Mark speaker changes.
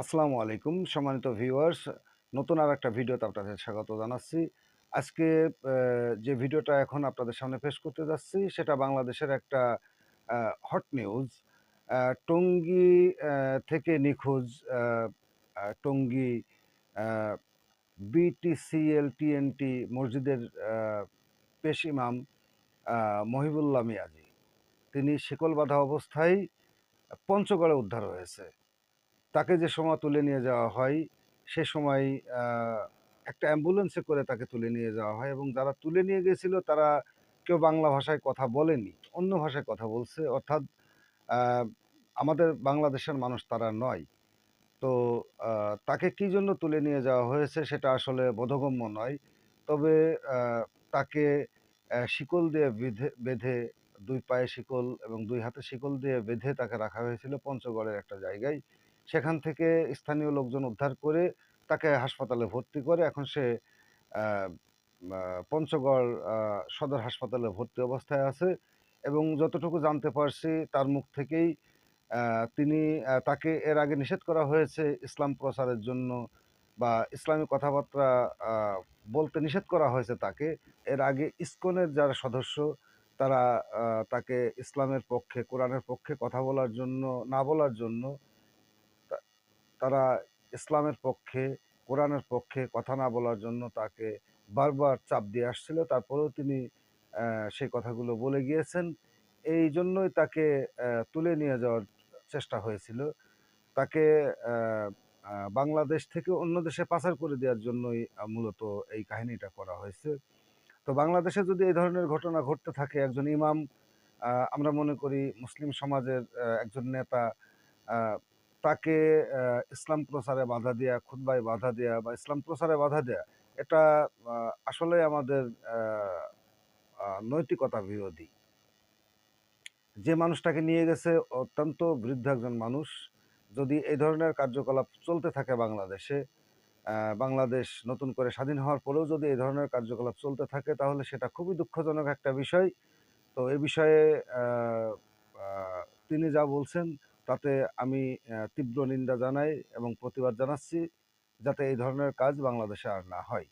Speaker 1: আসসালামু আলাইকুম সম্মানিত ভিউয়ার্স। নতুন আর একটা ভিডিওতে আপনাদের স্বাগত জানাচ্ছি। আজকে যে ভিডিওটা এখন আপনাদের সামনে পেশ করতে যাচ্ছি সেটা বাংলাদেশের একটা হট নিউজ টঙ্গী থেকে নিখোঁজ টঙ্গী বিটিসিএল টিএনটি মসজিদের পেশ ইমাম আহ, মহিবুল্লাহ মিয়াজি। তিনি শিকল বাঁধা অবস্থায় পঞ্চগড়ে উদ্ধার হয়েছে। তাকে যে সময় তুলে নিয়ে যাওয়া হয়, সে সময় একটা অ্যাম্বুলেন্সে করে তাকে তুলে নিয়ে যাওয়া হয় এবং যারা তুলে নিয়ে গেছিল তারা কেউ বাংলা ভাষায় কথা বলেনি, অন্য ভাষায় কথা বলছে। অর্থাৎ আমাদের বাংলাদেশের মানুষ তারা নয়। তো তাকে কি জন্য তুলে নিয়ে যাওয়া হয়েছে সেটা আসলে বোধগম্য নয়। তবে তাকে শিকল দিয়ে বেঁধে বেঁধে, দুই পায়ে শিকল এবং দুই হাতে শিকল দিয়ে বেঁধে তাকে রাখা হয়েছিল পঞ্চগড়ের একটা জায়গায়। সেখান থেকে স্থানীয় লোকজন উদ্ধার করে তাকে হাসপাতালে ভর্তি করে। এখন সে পঞ্চগড় সদর হাসপাতালে ভর্তি অবস্থায় আছে এবং যতটুকু জানতে পারছি তার মুখ থেকেই তিনি তাকে এর আগে নিষেধ করা হয়েছে ইসলাম প্রচারের জন্য বা ইসলামী কথাবার্তা বলতে নিষেধ করা হয়েছে তাকে। এর আগে ইসকনের যারা সদস্য তারা তাকে ইসলামের পক্ষে, কোরআনের পক্ষে কথা বলার জন্য, না বলার জন্য তারা ইসলামের পক্ষে, কোরআনের পক্ষে কথা না বলার জন্য তাকে বারবার চাপ দিয়ে আসছিল। তারপরেও তিনি সেই কথাগুলো বলে গিয়েছেন। এই জন্যই তাকে তুলে নিয়ে যাওয়ার চেষ্টা হয়েছিল। তাকে বাংলাদেশ থেকে অন্য দেশে পাচার করে দেওয়ার জন্যই মূলত এই কাহিনীটা করা হয়েছে। তো বাংলাদেশে যদি এই ধরনের ঘটনা ঘটতে থাকে, একজন ইমাম আমরা মনে করি মুসলিম সমাজের একজন নেতা তাকে ইসলাম প্রচারে বাধা দেয়া, খুতবায় বাধা দেয়া বা ইসলাম প্রচারে বাধা দেয়া, এটা আসলে আমাদের নৈতিকতা বিরোধী। যে মানুষটাকে নিয়ে গেছে অত্যন্ত বৃদ্ধ একজন মানুষ, যদি এই ধরনের কার্যকলাপ চলতে থাকে বাংলাদেশে বাংলাদেশ নতুন করে স্বাধীন হওয়ার পরেও যদি এই ধরনের কার্যকলাপ চলতে থাকে, তাহলে সেটা খুবই দুঃখজনক একটা বিষয়। তো এ বিষয়ে তিনি যা বলছেন তাতে আমি তীব্র নিন্দা জানাই এবং প্রতিবাদ জানাচ্ছি যাতে এই ধরনের কাজ বাংলাদেশে আর না হয়।